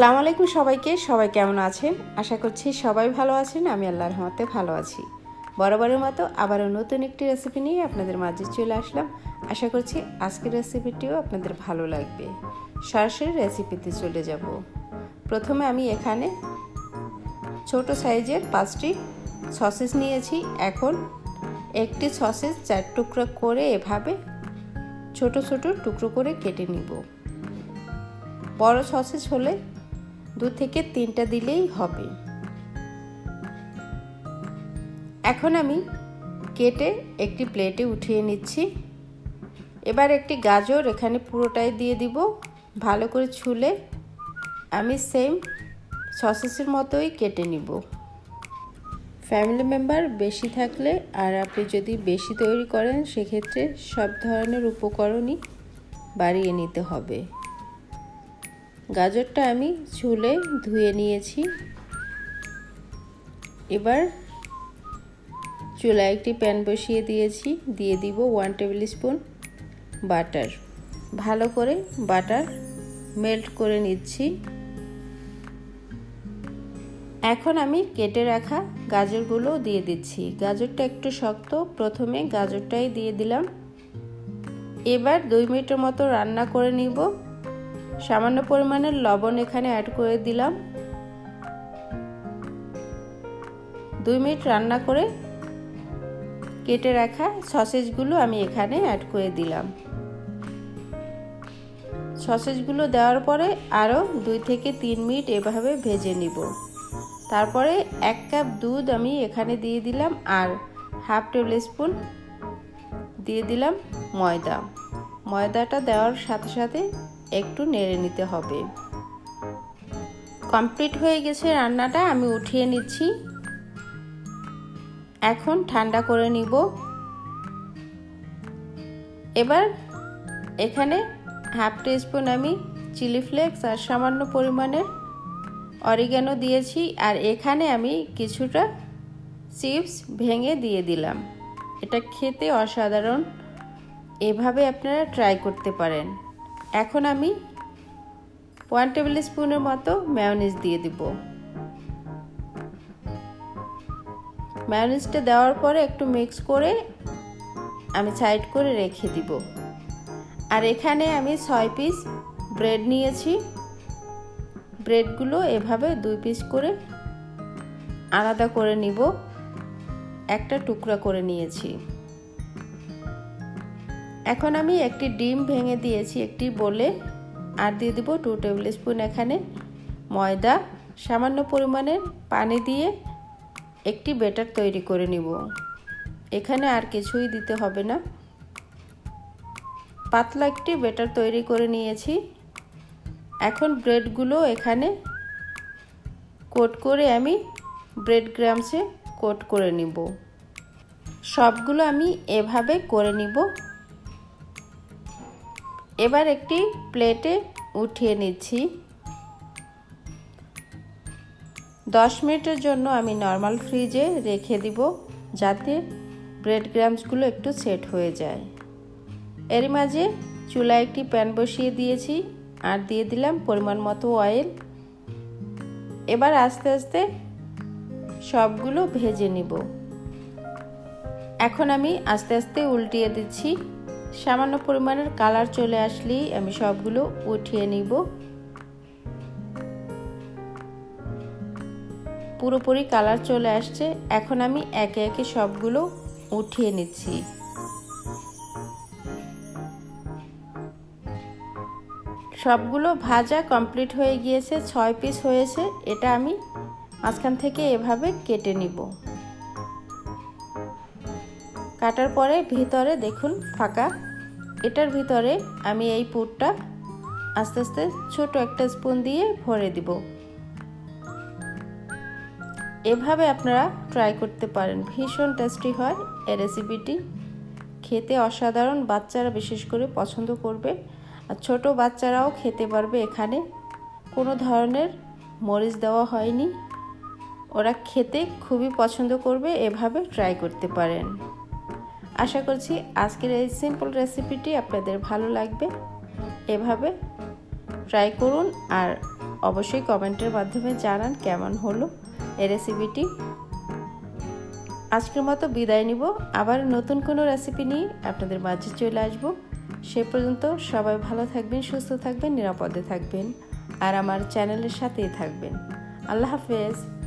আসসালামু আলাইকুম সবাইকে। সবাই কেমন আছেন? আশা করছি সবাই ভালো আছেন। আমি আল্লাহর রহমতে ভালো আছি। বরাবরের মতো আবারও নতুন একটি রেসিপি নিয়ে আপনাদের মাঝে চলে আসলাম। আশা করছি আজকের রেসিপিটিও আপনাদের ভালো লাগবে। সরাসরি রেসিপিতে চলে যাব। প্রথমে আমি এখানে ছোট সাইজের পাঁচটি সসেস নিয়েছি। এখন একটি সসেস চার টুকরো করে এভাবে ছোট ছোট টুকরো করে কেটে নিব। বড় সসেজ হলে দু থেকে তিনটা দিলেই হবে। এখন আমি কেটে একটি প্লেটে উঠিয়ে নিচ্ছি। এবার একটি গাজর এখানে পুরোটাই দিয়ে দিব। ভালো করে ছুলে আমি সেম সসেসের মতোই কেটে নিব। ফ্যামিলি মেম্বার বেশি থাকলে আর আপনি যদি বেশি তৈরি করেন, সেক্ষেত্রে সব ধরনের উপকরণই বাড়িয়ে নিতে হবে। গাজরটা আমি ছুলে ধুয়ে নিয়েছি। এবার চুলায় একটি প্যান বসিয়ে দিয়েছি। দিয়ে দিব ওয়ান টেবিল স্পুন বাটার ভালো করে বাটার মেল্ট করে নিচ্ছি। এখন আমি কেটে রাখা গাজরগুলো দিয়ে দিচ্ছি। গাজরটা একটু শক্ত, প্রথমে গাজরটাই দিয়ে দিলাম। এবার দুই মিনিটের মতো রান্না করে নিব। সামান্য পরিমাণের লবণ এখানে অ্যাড করে দিলাম। দুই মিনিট রান্না করে কেটে রাখা সসেজগুলো আমি এখানে অ্যাড করে দিলাম। সসেজগুলো দেওয়ার পরে আরও দুই থেকে তিন মিনিট এভাবে ভেজে নিব। তারপরে এক কাপ দুধ আমি এখানে দিয়ে দিলাম আর হাফ টেবিল স্পুন দিয়ে দিলাম ময়দা। ময়দাটা দেওয়ার সাথে সাথে একটু নেড়ে নিতে হবে। কমপ্লিট হয়ে গেছে রান্নাটা, আমি উঠিয়ে নিচ্ছি। এখন ঠান্ডা করে নিব। এবার এখানে হাফ স্পুন আমি চিলি ফ্লেক্স আর সামান্য পরিমাণের অরিগ্যানো দিয়েছি আর এখানে আমি কিছুটা চিপস ভেঙে দিয়ে দিলাম। এটা খেতে অসাধারণ। এভাবে আপনারা ট্রাই করতে পারেন। এখন আমি ওয়ান টেবিল স্পুনের মতো ম্যায়োনিজ দিয়ে দিব। ম্যায়োনিজটা দেওয়ার পরে একটু মিক্স করে আমি সাইড করে রেখে দিব। আর এখানে আমি ছয় পিস ব্রেড নিয়েছি। ব্রেডগুলো এভাবে দুই পিস করে আলাদা করে নিব। একটা টুকরা করে নিয়েছি। এখন আমি একটি ডিম ভেঙে দিয়েছি একটি বলে। আর দিয়ে দেবো টু টেবিল স্পুন এখানে ময়দা। সামান্য পরিমাণের পানি দিয়ে একটি বেটার তৈরি করে নিব। এখানে আর কিছুই দিতে হবে না। পাতলা একটি বেটার তৈরি করে নিয়েছি। এখন ব্রেডগুলো এখানে কোট করে আমি ব্রেড গ্রামসে কোট করে নিব। সবগুলো আমি এভাবে করে নিব। এবার একটি প্লেটে উঠিয়ে নিচ্ছি। দশ মিনিটের জন্য আমি নর্মাল ফ্রিজে রেখে দিব যাতে ব্রেড গ্রামসগুলো একটু সেট হয়ে যায়। এর মাঝে চুলায় একটি প্যান বসিয়ে দিয়েছি আর দিয়ে দিলাম পরিমাণ মতো অয়েল এবার আস্তে আস্তে সবগুলো ভেজে নিব। এখন আমি আস্তে আস্তে উল্টিয়ে দিচ্ছি। সামান্য পরিমাণের কালার চলে আসলেই আমি সবগুলো উঠিয়ে নিব। পুরোপুরি কালার চলে আসছে, এখন আমি একে একে সবগুলো উঠিয়ে নিচ্ছি। সবগুলো ভাজা কমপ্লিট হয়ে গিয়েছে, ছয় পিস হয়েছে, এটা আমি মাঝখান থেকে এভাবে কেটে নিব। কাটার পরে ভিতরে দেখুন ফাঁকা। এটার ভিতরে আমি এই পুরটা আস্তে আস্তে ছোট একটা স্পুন দিয়ে ভরে দিব। এভাবে আপনারা ট্রাই করতে পারেন। ভীষণ টেস্টি হয় এই রেসিপিটি খেতে অসাধারণ, বাচ্চারা বিশেষ করে পছন্দ করবে। আর ছোট বাচ্চারাও খেতে পারবে এখানে। কোনো ধরনের মরিচ দেওয়া হয়নি। ওরা খেতে খুবই পছন্দ করবে, এভাবে ট্রাই করতে পারেন। আশা করছি আজকের এই সিম্পল রেসিপিটি আপনাদের ভালো লাগবে। এভাবে ট্রাই করুন আর অবশ্যই কমেন্টের মাধ্যমে জানান কেমন হলো এই রেসিপিটি আজকের মতো বিদায় নিব। আবার নতুন কোনো রেসিপি নিয়ে আপনাদের মাঝে চলে আসব। সে পর্যন্ত সবাই ভালো থাকবেন, সুস্থ থাকবেন, নিরাপদে থাকবেন। আর আমার চ্যানেলের সাথেই থাকবেন। আল্লাহ হাফেজ।